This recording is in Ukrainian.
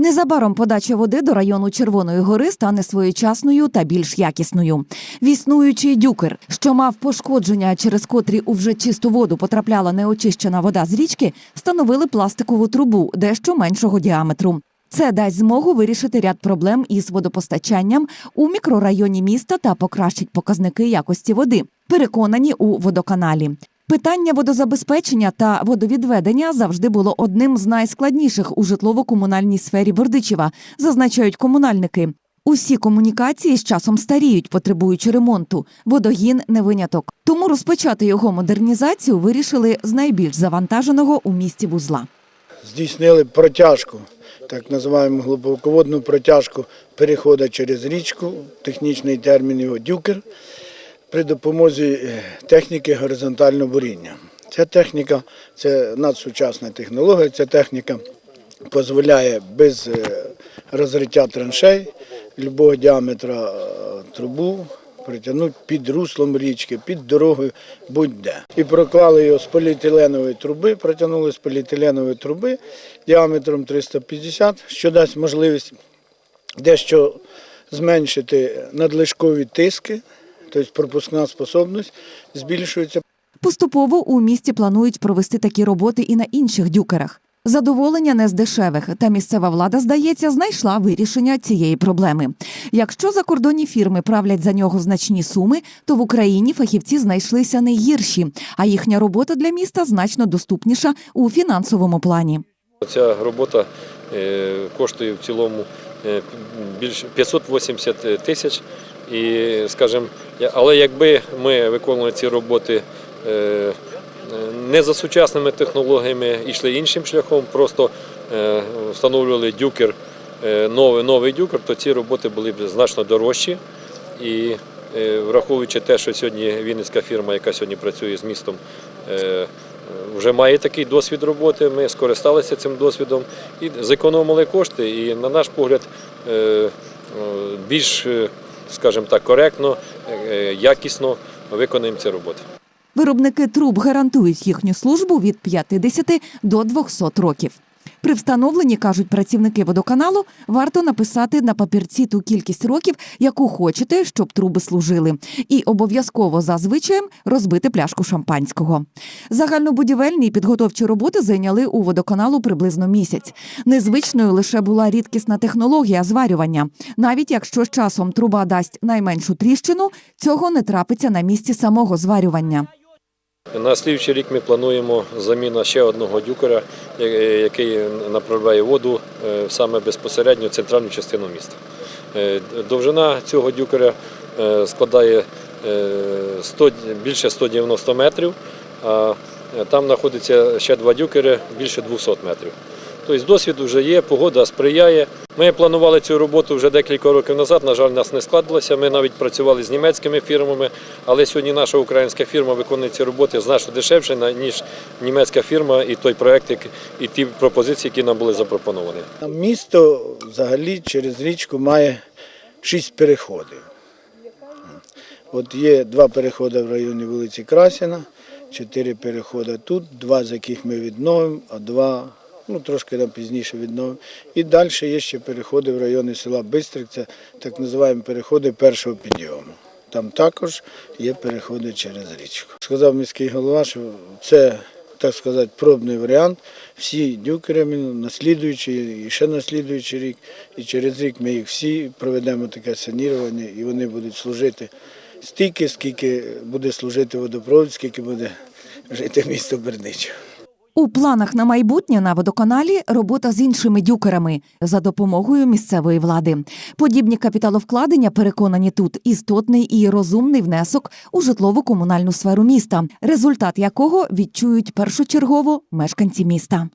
Незабаром подача води до району Червоної гори стане своєчасною та більш якісною. В існуючий дюкер, що мав пошкодження, через котрі у вже чисту воду потрапляла неочищена вода з річки, встановили пластикову трубу дещо меншого діаметру. Це дасть змогу вирішити ряд проблем із водопостачанням у мікрорайоні міста та покращить показники якості води. Переконані у водоканалі. Питання водозабезпечення та водовідведення завжди було одним з найскладніших у житлово-комунальній сфері Бердичева, зазначають комунальники. Усі комунікації з часом старіють, потребуючи ремонту. Водогін не виняток. Тому розпочати його модернізацію вирішили з найбільш завантаженого у місті вузла. здійснили протяжку, так називаємо глибоководну протяжку переходу через річку, технічний термін його дюкер, при допомозі е, техніки горизонтального буріння. Ця техніка це надсучасна технологія, ця техніка дозволяє без е, розриття траншей любого діаметра е, трубу притягнути під руслом річки, під дорогою, будь-де. І проклали його з поліетиленової труби, протягнули з поліетиленової труби діаметром 350, що дасть можливість дещо зменшити надлишкові тиски, тобто пропускна способність збільшується. Поступово у місті планують провести такі роботи і на інших дюкерах. Задоволення не з дешевих, та місцева влада, здається, знайшла вирішення цієї проблеми. Якщо закордонні фірми правлять за нього значні суми, то в Україні фахівці знайшлися не гірші, а їхня робота для міста значно доступніша у фінансовому плані. Ця робота е, коштує в цілому е, більше 580 тисяч. І, скажімо, але якби ми виконували ці роботи е, не за сучасними технологіями, йшли іншим шляхом, просто е, встановлювали дюкер, е, новий, новий дюкер, то ці роботи були б значно дорожчі. І враховуючи те, що сьогодні Вінницька фірма, яка сьогодні працює з містом, вже має такий досвід роботи. Ми скористалися цим досвідом і зекономили кошти. І, на наш погляд, більш, скажімо так, коректно, е, якісно виконуємо ці роботи. Виробники труб гарантують їхню службу від 50 до 200 років. При встановленні, кажуть працівники водоканалу, варто написати на папірці ту кількість років, яку хочете, щоб труби служили, і обов'язково за звичаєм розбити пляшку шампанського. Загальнобудівельні і підготовчі роботи зайняли у водоканалу приблизно місяць. Незвичною лише була рідкісна технологія зварювання. Навіть якщо з часом труба дасть найменшу тріщину, цього не трапиться на місці самого зварювання. На слідчий рік ми плануємо заміну ще одного дюкера, який направляє воду е, саме безпосередньо в центральну частину міста. Е, Довжина цього дюкера е, складає е, 100, більше 190 метрів, а там знаходиться ще два дюкери більше 200 метрів. Тобто досвід вже є, погода сприяє. Ми планували цю роботу вже декілька років назад. На жаль, нас не складилося. Ми навіть працювали з німецькими фірмами, але сьогодні наша українська фірма виконує ці роботи значно дешевше, ніж німецька фірма і той проект, і ті пропозиції, які нам були запропоновані. Місто взагалі через річку має шість переходів. От є два переходи в районі вулиці Красіна, чотири переходи тут, два з яких ми відновимо, а два ну, трошки нам пізніше відновимо. І далі є ще переходи в районі села Бистрик, це так називаємо переходи першого підйому. Там також є переходи через річку. Сказав міський голова, що це, так сказати, пробний варіант. Всі дюкери ми наслідуючий і ще наслідуючий рік. І через рік ми їх всі проведемо таке санірування, і вони будуть служити стільки, скільки буде служити водопровод, скільки буде жити місто Бердичів. У планах на майбутнє на водоканалі робота з іншими дюкерами за допомогою місцевої влади. Подібні капіталовкладення переконані тут істотний і розумний внесок у житлово-комунальну сферу міста, результат якого відчують першочергово мешканці міста.